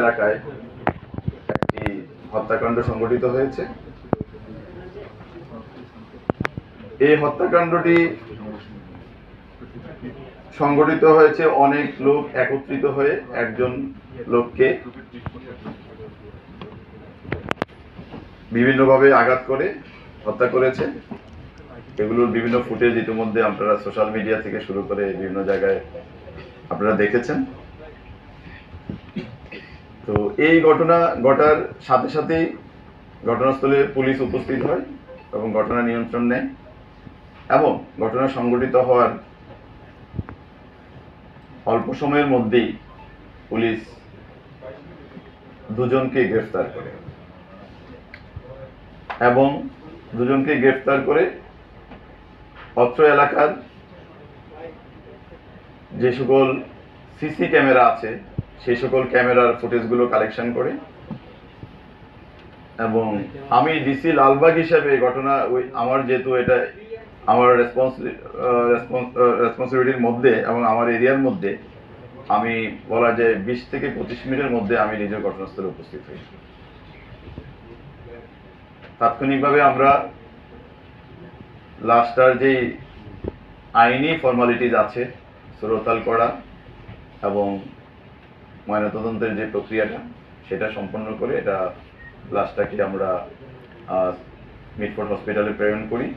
এলাকায় একটি হত্যাকাণ্ড সংঘটিত হয়েছে। এই হত্যাকাণ্ডটি সংঘটিত হয়েছে অনেক লোক একত্রিত হয়ে একজন লোককে বিভিন্নভাবে আঘাত করে হত্যা করেছে। এগুলোর বিভিন্ন ফুটেজ ইতিমধ্যে আপনারা সোশ্যাল মিডিয়া থেকে শুরু করে বিভিন্ন জায়গায় আপনারা দেখেছেন। তো এই ঘটনা ঘটার সাথে সাথেই ঘটনাস্থলে পুলিশ উপস্থিত হয় এবং ঘটনা নিয়ন্ত্রণ নেয় এবং ঘটনা সংঘটিত হওয়ার অল্প সময়ের মধ্যেই পুলিশ দুজনকে গ্রেফতার করে। এবং দুজনকে গ্রেফতার করে অত্র এলাকার যে সকল সিসি ক্যামেরা আছে সেই সকল ক্যামেরার ফুটেজগুলো কালেকশন করে। এবং আমি ডিসি লালবাগ হিসাবে ঘটনা ওই আমার যেহেতু এটা আমার রেসপন্স রেসপন্সিবিলিটির মধ্যে এবং আমার এরিয়ার মধ্যে, আমি বলা যায় বিশ থেকে পঁচিশ মিনিটের মধ্যে আমি নিজের ঘটনাস্থলে উপস্থিত হই। তাৎক্ষণিকভাবে আমরা লাস্টার যেই আইনি ফর্মালিটিজ আছে, সুরতাল করা এবং ময়নাতদন্তের যে প্রক্রিয়াটা, সেটা সম্পন্ন করে এটা লাশটাকে আমরা মিটফোর্ড হসপিটালে প্রেরণ করি।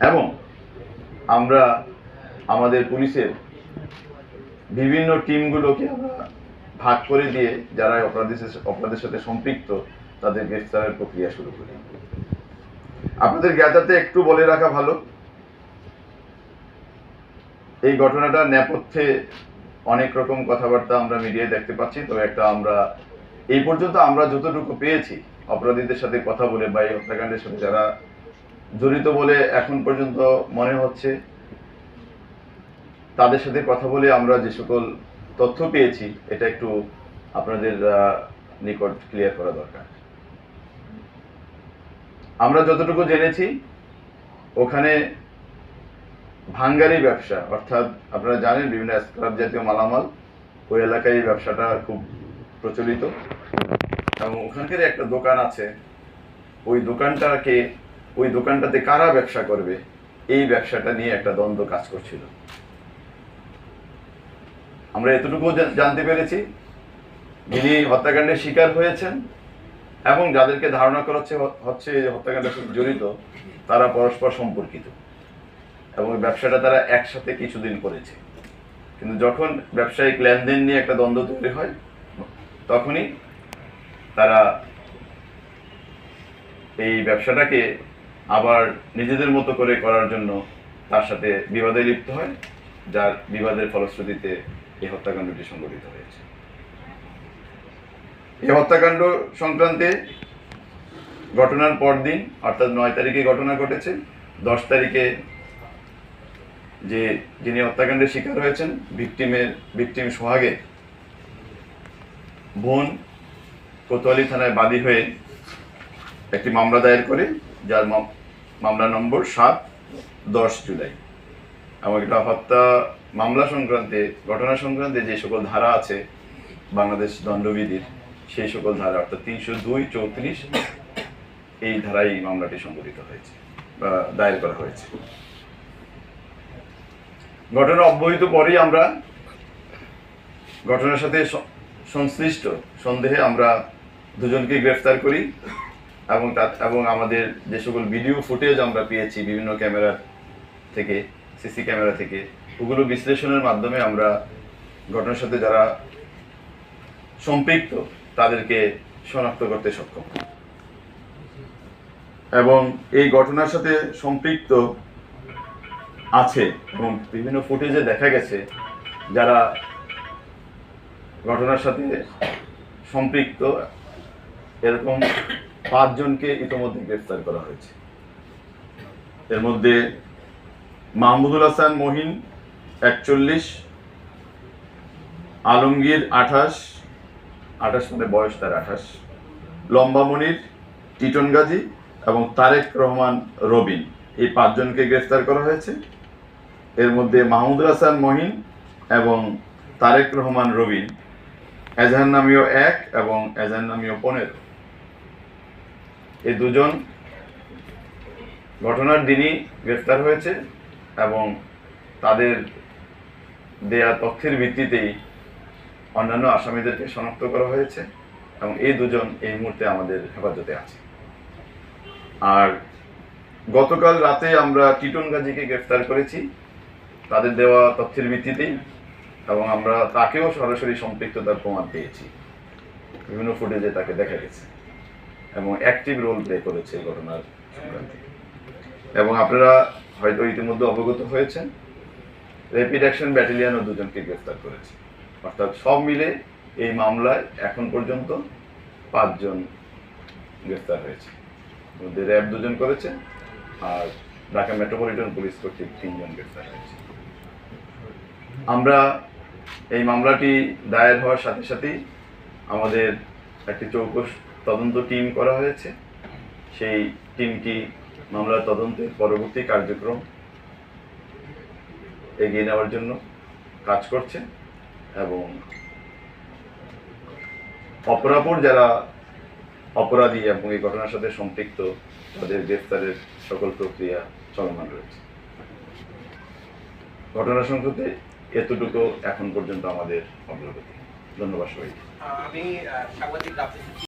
এবং আমরা আমাদের পুলিশের বিভিন্ন টিমগুলোকে আমরা ভাগ করে দিয়ে যারা সাথে- অপরাধের সাথে সম্পৃক্ত, তাদের গ্রেফতারের প্রক্রিয়া শুরু করি। আপনাদের জ্ঞাতাতে একটু বলে রাখা ভালো। এই ঘটনাটা নেপথ্যে অনেক রকম কথাবার্তা আমরা মিডিয়ায় দেখতে পাচ্ছি, তবে একটা আমরা, এই পর্যন্ত আমরা যতটুকু পেয়েছি অপরাধীদের সাথে কথা বলে বা এই হত্যাকাণ্ডের সাথে যারা জড়িত বলে এখন পর্যন্ত মনে হচ্ছে, তাদের সাথে কথা বলে আমরা যে সকল তথ্য পেয়েছি, এটা একটু আপনাদের নিকট ক্লিয়ার করা দরকার। আমরা যতটুকু জেনেছি, ওখানে ভাঙ্গারি ব্যবসা, অর্থাৎ আপনারা জানেন বিভিন্ন স্ক্রাব জাতীয় মালামাল, ওই এলাকায় এই ব্যবসাটা খুব প্রচলিত। এবং ওখানকার একটা দোকান আছে, ওই দোকানটাকে, ওই দোকানটাতে কারা ব্যবসা করবে? এই ব্যবসাটা নিয়ে একটা দ্বন্দ্ব কাজ করছিল। আমরা এতটুকু জানতে পেরেছি। যিনি হত্যাকাণ্ডের শিকার হয়েছেন এবং যাদেরকে ধারণা করা হচ্ছে হচ্ছে হত্যাকাণ্ডের সাথে জড়িত, তারা পরস্পর সম্পর্কিত। এবং ব্যবসাটা তারা একসাথে কিছুদিন করেছে। কিন্তু যখন ব্যবসায়িক লেনদেন নিয়ে একটা দ্বন্দ্ব তৈরি হয়, তখনই তারা এই ব্যবসাটাকে আবার নিজেদের মতো করে করার জন্য তার সাথে বিবাদে লিপ্ত হয়, যার বিবাদের ফলশ্রুতিতে এই হত্যাকাণ্ডটি সংঘটিত হয়েছে। এই হত্যাকাণ্ড সংক্রান্তে ঘটনার পরদিন, অর্থাৎ নয় তারিখে ঘটনা ঘটেছে, দশ তারিখে যে যিনি হত্যাকাণ্ডের শিকার হয়েছেন, ভিকটিমের, ভিকটিম সোহাগে বোন কোতোয়ালি থানায় বাদী হয়ে একটি মামলা দায়ের করে, যার মামলা নম্বর সাত, দশ জুলাই। এবং এটা হত্যা মামলা সংক্রান্তে, ঘটনা সংক্রান্তে যে সকল ধারা আছে বাংলাদেশ দণ্ডবিধির, সেই সকল ধারা, অর্থাৎ তিনশো দুই চৌত্রিশ, এই ধারায় এই মামলাটি সংঘটিত হয়েছে বা দায়ের করা হয়েছে। ঘটনা অব্যহিত পরেই আমরা ঘটনার সাথে সংশ্লিষ্ট সন্দেহে আমরা দুজনকে গ্রেফতার করি এবং তা এবং আমাদের যে সকল ভিডিও ফুটেজ আমরা পেয়েছি বিভিন্ন ক্যামেরা থেকে, সিসি ক্যামেরা থেকে, ওগুলো বিশ্লেষণের মাধ্যমে আমরা ঘটনার সাথে যারা সম্পৃক্ত তাদেরকে শনাক্ত করতে সক্ষম। এবং এই ঘটনার সাথে সম্পৃক্ত আছে এবং বিভিন্ন ফুটেজে দেখা গেছে যারা ঘটনার সাথে সম্পৃক্ত, এরকম পাঁচজনকে ইতোমধ্যে গ্রেফতার করা হয়েছে। এর মধ্যে মাহমুদুল হাসান মহিন একচল্লিশ, আলমগীর আঠাশ আঠাশ মানে বয়স তার আঠাশ, লম্বা মনির, টিটন গাজী এবং তারেক রহমান রবিন এই পাঁচজনকে গ্রেফতার করা হয়েছে। এর মধ্যে মাহমুদুল হাসান মহিন এবং তারেক রহমান রবিন। এজাহার নামীয় এক এবং এজাহার নামীয় পনেরো। এই দুজন ঘটনার দিনই গ্রেফতার হয়েছে এবং তাদের দেয়া তথ্যের ভিত্তিতেই অন্যান্য আসামিদেরকে শনাক্ত করা হয়েছে এবং এই দুজন এই মুহূর্তে আমাদের হেফাজতে আছে। আর গতকাল রাতে আমরা টিটন গাজীকে গ্রেফতার করেছি। তাদের দেওয়া তথ্যের ভিত্তিতেই এবং আমরা তাকেও সরাসরি সম্পৃক্ততার প্রমাণ পেয়েছি। বিভিন্ন ফুটেজে তাকে দেখা গেছে এবং অ্যাক্টিভ রোল প্লে করেছে এই ঘটনার সংক্রান্তে। এবং আপনারা হয়তো ইতিমধ্যে অবগত হয়েছেন র্যাপিড অ্যাকশন ব্যাটালিয়ানও দুজনকে গ্রেফতার করেছে। অর্থাৎ সব মিলে এই মামলায় এখন পর্যন্ত পাঁচজন গ্রেফতার হয়েছে। মধ্যে র্যাব দুজন করেছে আর ঢাকা মেট্রোপলিটন পুলিশ কর্তৃক তিনজন গ্রেফতার হয়েছে। আমরা এই মামলাটি দায়ের হওয়ার সাথে সাথেই আমাদের একটি চৌকস তদন্ত টিম করা হয়েছে। সেই টিমটি মামলার তদন্তের পরবর্তী কার্যক্রম এগিয়ে নেওয়ার জন্য কাজ করছে এবং অপরাপর যারা অপরাধী এবং এই ঘটনার সাথে সম্পৃক্ত, তাদের গ্রেফতারের সকল প্রক্রিয়া চলমান রয়েছে। ঘটনা সংক্রান্তে এতটুকু এখন পর্যন্ত আমাদের অগ্রগতি। ধন্যবাদ সবাইকে। আমি সাংবাদিক